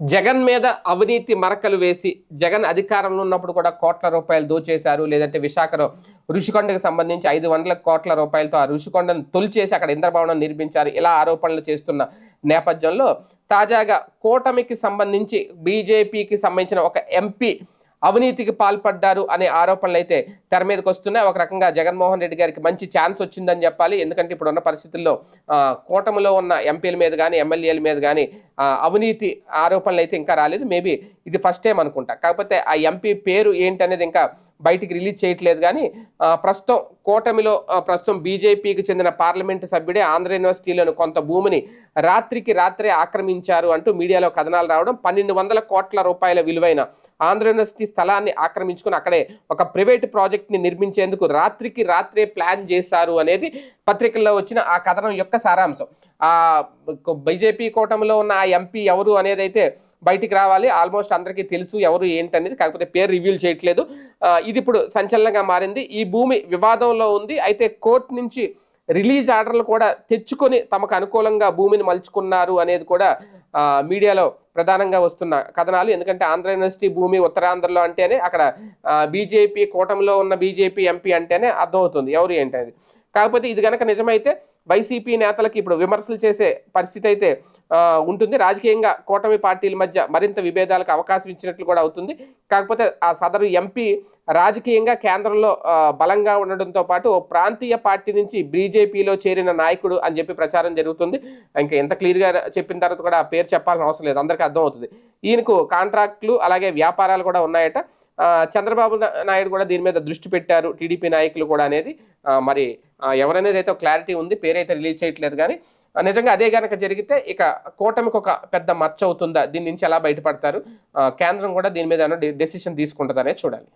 జగన్ మీద అవినీతి మరకలు వేసి జగన్ అధికారంలో ఉన్నప్పుడు కూడా కోట్ల రూపాయలు దోచేశారు. లేదంటే విశాఖలో ఋషికొండకు సంబంధించి ఐదు వందల కోట్ల రూపాయలతో ఆ ఋషికొండను తొలిచేసి అక్కడ ఇంద్రభవనం నిర్మించారు. ఇలా ఆరోపణలు చేస్తున్న నేపథ్యంలో తాజాగా కూటమికి సంబంధించి బీజేపీకి సంబంధించిన ఒక ఎంపీ అవినీతికి పాల్పడ్డారు అనే ఆరోపణలు అయితే తెర మీదకి వస్తున్నాయి. ఒక రకంగా జగన్మోహన్ రెడ్డి గారికి మంచి ఛాన్స్ వచ్చిందని చెప్పాలి. ఎందుకంటే ఇప్పుడు ఉన్న పరిస్థితుల్లో కూటమిలో ఉన్న ఎంపీల మీద కానీ ఎమ్మెల్యేల మీద కానీ అవినీతి ఆరోపణలు అయితే ఇంకా రాలేదు. మేబీ ఇది ఫస్ట్ టైం అనుకుంటా. కాకపోతే ఆ ఎంపీ పేరు ఏంటనేది ఇంకా బయటికి రిలీజ్ చేయట్లేదు కానీ ప్రస్తుతం కూటమిలో ప్రస్తుతం బీజేపీకి చెందిన పార్లమెంటు సభ్యుడే ఆంధ్ర యూనివర్సిటీలోని కొంత భూమిని రాత్రికి రాత్రే ఆక్రమించారు అంటూ మీడియాలో కథనాలు రావడం పన్నెండు వందల కోట్ల రూపాయల విలువైన ఆంధ్ర యూనివర్సిటీ స్థలాన్ని ఆక్రమించుకుని అక్కడే ఒక ప్రైవేట్ ప్రాజెక్ట్ని నిర్మించేందుకు రాత్రికి రాత్రే ప్లాన్ చేశారు అనేది పత్రికల్లో వచ్చిన ఆ కథనం యొక్క సారాంశం. ఆ బీజేపీ కూటమిలో ఉన్న ఆ ఎంపీ ఎవరు అనేది అయితే బయటికి రావాలి. ఆల్మోస్ట్ అందరికీ తెలుసు ఎవరు ఏంటనేది కాకపోతే పేరు రివ్యూల్ చేయట్లేదు. ఇది ఇప్పుడు సంచలనంగా మారింది. ఈ భూమి వివాదంలో ఉంది. అయితే కోర్టు నుంచి రిలీజ్ ఆర్డర్లు కూడా తెచ్చుకొని తమకు అనుకూలంగా భూమిని మలుచుకున్నారు అనేది కూడా మీడియాలో ప్రధానంగా వస్తున్న కథనాలు. ఎందుకంటే ఆంధ్ర యూనివర్సిటీ భూమి ఉత్తరాంధ్రలో అంటేనే అక్కడ బీజేపీ కూటమిలో ఉన్న బీజేపీ ఎంపీ అంటేనే అర్థమవుతుంది. ఎవరు ఏంటి అది. కాకపోతే ఇది కనుక నిజమైతే వైసీపీ నేతలకి ఇప్పుడు విమర్శలు చేసే పరిస్థితి అయితే ఉంటుంది. రాజకీయంగా కూటమి పార్టీల మధ్య మరింత విభేదాలకు అవకాశం ఇచ్చినట్లు కూడా అవుతుంది. కాకపోతే ఆ సదరు ఎంపీ రాజకీయంగా కేంద్రంలో బలంగా ఉండడంతో పాటు ఓ ప్రాంతీయ పార్టీ నుంచి బీజేపీలో చేరిన నాయకుడు అని చెప్పి ప్రచారం జరుగుతుంది. ఇంకా ఎంత క్లియర్గా చెప్పిన తర్వాత కూడా పేరు చెప్పాల్సిన అవసరం లేదు. అందరికీ అర్థమవుతుంది. ఈయనకు కాంట్రాక్ట్లు అలాగే వ్యాపారాలు కూడా ఉన్నాయట. చంద్రబాబు నాయుడు కూడా దీని మీద దృష్టి పెట్టారు. టీడీపీ నాయకులు కూడా అనేది మరి ఎవరనేది అయితే క్లారిటీ ఉంది పేరైతే రిలీజ్ చేయట్లేదు కానీ నిజంగా అదే కనుక జరిగితే ఇక కూటమికి ఒక పెద్ద మచ్చ అవుతుందా? దీని నుంచి ఎలా బయటపడతారు? కేంద్రం కూడా దీని మీద డెసిషన్ తీసుకుంటుందనే చూడాలి.